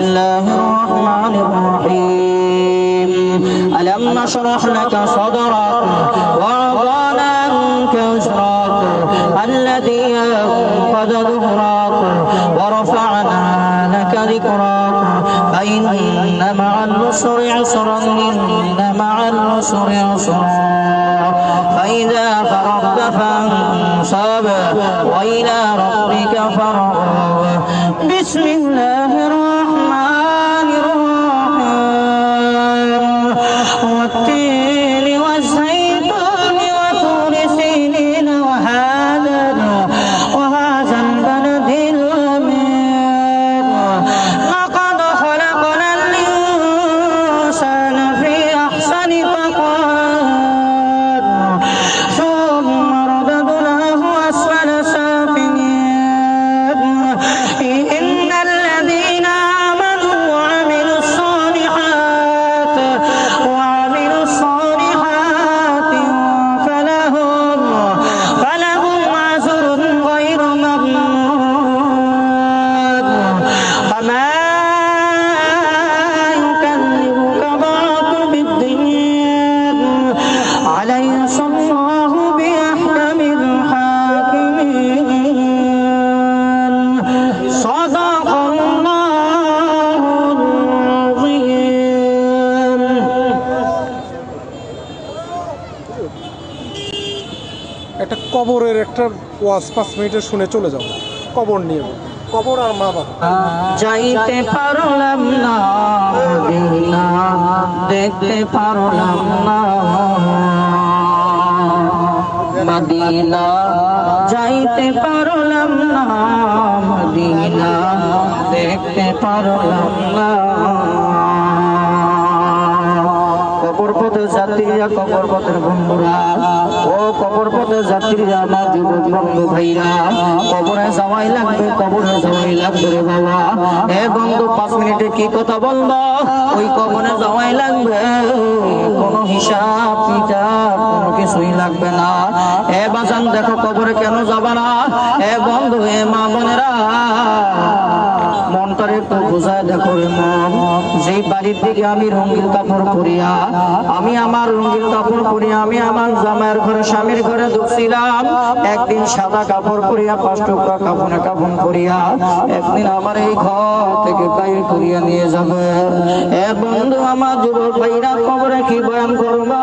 الله الرحمن الرحيم. ألم نشرح لك صدرك ووضعنا عنك وزرك الذي أنقذ ظهرك ورفعنا لك ذكرك فإن مع العسر عسرا إن مع العسر عسرا. فإذا فرغت فانصب وإلى ربك فارغب. بسم الله কবরের একটা ওয়াজ পাঁচ মিনিটে শুনে চলে যাও কবর নিয়ে কবর আর মা বাবা। যাইতে পারলাম না দেখতে পারলাম না। মদিনা, যাইতে পারলাম না, মদিনা, দেখতে পারলাম না। কবর পথে যাত্রীরা কবর পথের বন্ধুরা কবর পথে যাত্রীরা আমার যুবক বন্ধু ভাইরা। কবরে যাওয়াই লাগবে, কবরে যাওয়াই লাগবে রে বাবা। এ বন্ধু, পাঁচ মিনিটে কি কথা বলব? ওই কবরে যাওয়াই লাগবে। কোনো হিসাব কিতাব, কোনো কিছুই লাগবে না। এ বাজান, দেখো কবরে কেন যাবা না? এ বন্ধু, এ মা বোনেরা মনটার একটু বোঝায় দেখো মন, যেই বাড়ির দিকে আমি রঙিন কাপড় পরিয়া, আমি আমার রঙিন কাপড় পরিয়া, আমি আমার জামাইয়ের ঘরে, স্বামীর ঘরে ঢুকছিলাম, একদিন সাদা কাপড় পরিয়া, পাঁচ টুকরা কাপড় পরিয়া, একদিন আমার এই ঘর থেকে বাইরে করিয়া নিয়ে যাবে। এ বন্ধু আমার যুবক ভাইরা কবরে কি বয়ান করবা?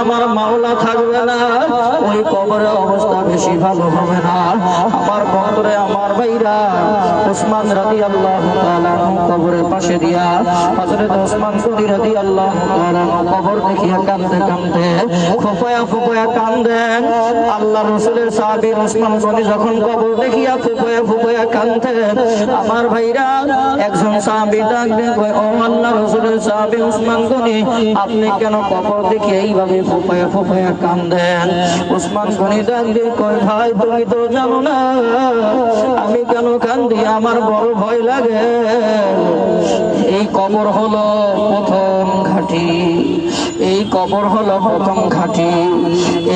আমার মাওলা থাকবে না। ওই কবরের অবস্থা বেশি ভালো হবে না। আমার বন্ধুরে আমার ভাইরা ওসমান রাদি আল্লাহ কবরের পাশে দিয়া হজরত ওসমান গনি রাদি আল্লাহ কবর দেখিয়া কান্দে কান্দে ফুফায়া ফুফায়া কান্দেন আল্লাহ রসুলের সাহাবী ওসমান গনি যখন কবর দেখিয়া ফুফায়া ফুফায়া কান্দেন আমার ভাইরা একজন সাহাবী ডাক দিয়ে কয়, ও আল্লাহ রসুলের সাহাবী ওসমান গনি আপনি কেন কবর দেখে এইভাবে ফুফায়া ফুফায়া কান্দেন। উসমান গনি ডাক দিয়ে কয়, ভাই, তুমি তো জানো না, আমি কেন কান্দি? আমার বড় ভয় লাগে। এই কবর হলো প্রথম ঘাটি। কবর হলো প্রথম ঘাটি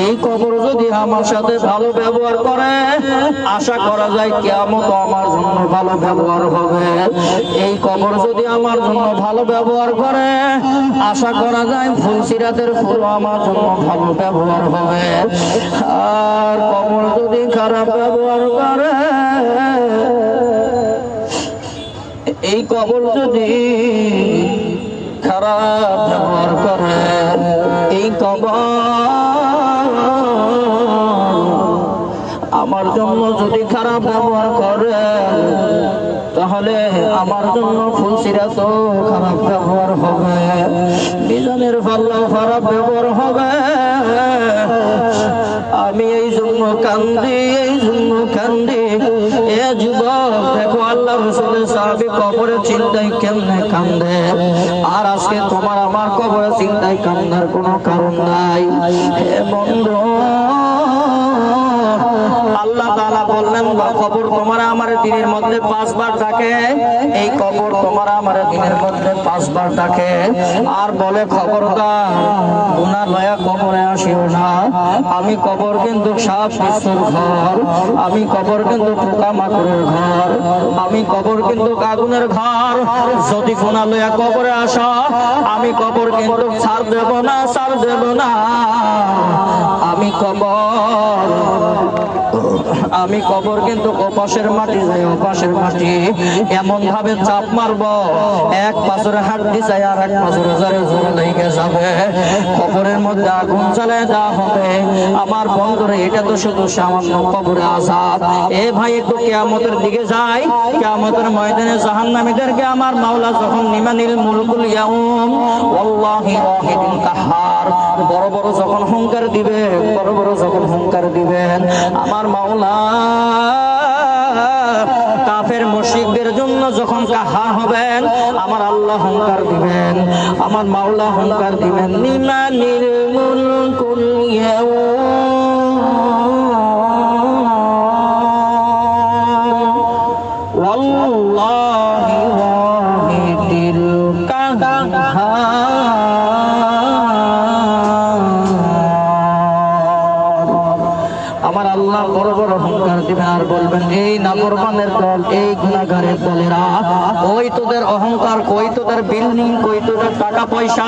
এই কবর যদি আমার সাথে ভালো ব্যবহার করে, আশা করা যায় কেমন আমার জন্য ভালো ব্যবহার হবে। এই কবর যদি আমার জন্য ভালো ব্যবহার করে, আশা করা যায় ফুল সিরাতের ফুল আমার জন্য ভালো ব্যবহার হবে। আর কবর যদি খারাপ ব্যবহার করে, এই কবর যদি খারাপ ব্যবহার করে আমার জন্য যদি খারাপ ব্যবহার করে, তাহলে আমার জন্য ফুলসিরা তো খারাপ ব্যবহার হবে। বিজনের পাল্লাও খারাপ ব্যবহার হবে। আমি এই জন্য কান্দি আল্লাহ সাহাবি কবরে চিন্তায় কেমনে কান্দে? আর আজকে তোমার আমার কবরে চিন্তায় কান্দার কোনো কারণ নাই? হে বন্ধু বললেন কবর তোমার আমার দিনের মধ্যে পাঁচবার ডাকে। এই কবর তোমার আমার দিনের মধ্যে পাঁচবার ডাকে। আর বলে, খবরদার গুনা লয়া কবরে আসিও না। আমি কবর কিন্তু সাপ শিশুর ঘর। আমি কবর কিন্তু পোকা মাকড়ের ঘর। আমি কবর কিন্তু আগুনের ঘর। যদি গুনা লয়া কবরে আস, আমি কবর কিন্তু ছাড় দেব না, ছাড় দেব না। আমি কবর আমি কবর কিন্তু ওপাশের মাটি যাই ওপাশের মাটি। এমন ভাবে চাপ মারব, এক পাশরে হাড্ডি চাই আর এক পাশরে জরে জোরে লেগে যাবে। কবরের মধ্যে আগুন জ্বালায় দেওয়া হবে। আমার বন্ধুরে, এটা তো শুধু সামান্য কবরে আসাদ এ ভাই, একটু কেয়ামতের দিকে যাই। কেয়ামতের ময়দানে জাহান্নামীদেরকে আমার মাওলা যখন নিমানিল মুলকুল ইয়াউম, ওয়াল্লাহি ওয়াহিদুল কাহার বড় বড় যখন হুঙ্কার দিবে বড় বড় যখন হুঙ্কার দিবেন, আমার মাওলা কাফের মুশরিকদের জন্য যখন কাহার হবেন, আমার আল্লাহ হুঙ্কার দিবেন, আমার মাওলা হুঙ্কার দিবেন। নিমা নিরুম ইয়াউম আমার আল্লাহ বড় বড় হুঙ্কার দিবেন আর বলবেন, এই নাফরমানের দল, এই গুণাগারের দলেরা, ওই তোদের অহংকার কই তোদের বিল্ডিং কই তোদের টাকা পয়সা